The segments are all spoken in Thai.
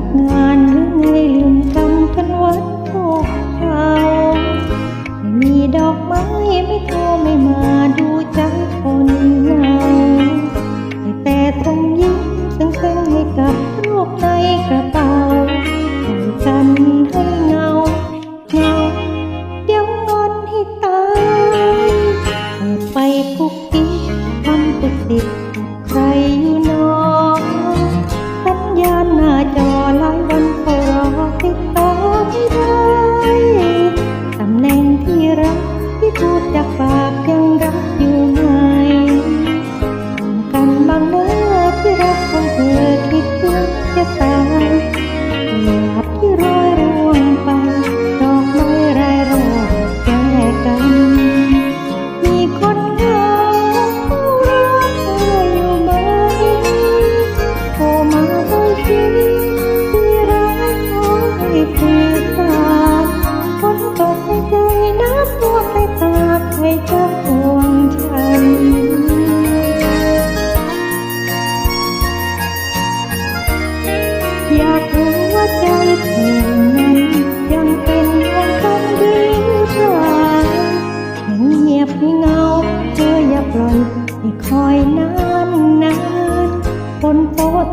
กับงานหรือไงลืมคำกันวัดพวกเขาไม่มีดอกไม้ไม่โทรไม่มาดูใจคนหนา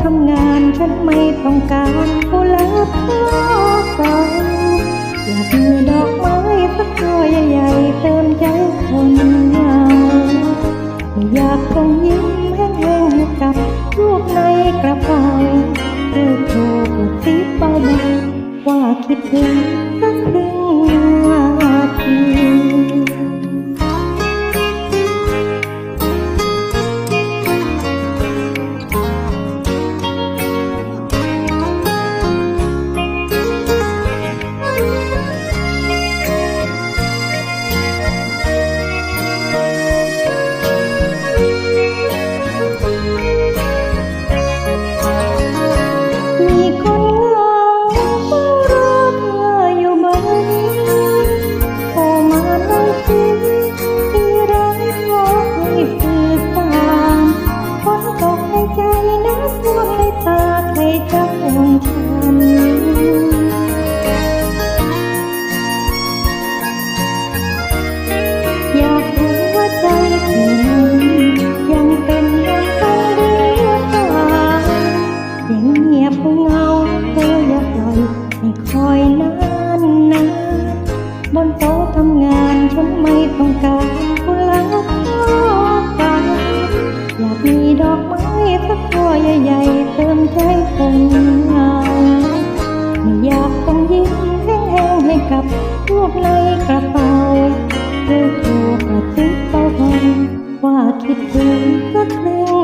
ทำงานฉันไม่ต้องการกุหลาบข้าวเก่าอยากมีดอกไม้สักช่อใหญ่ๆเติมใจคนเหงาอยากต้องยิ้มแห้งๆกับรูปในกระเป๋าเธอโทรกระซิบเบาๆว่าคิดถึง อยากรู้ว่าใจเธอนั้ยังเป็นยังต้องหรือเปล่ายังเงียบเงาเธออย่าปล่อยให้คอยนานนานบนโต๊ะทำงานฉันไม่ต้องการคุณลักกันอยากมีดอกไม้สักช่อใหญ่ๆเติมใจคง กในกระเป๋าเธอโทรกระซิบเบาๆว่าคิดถึงสักครึ่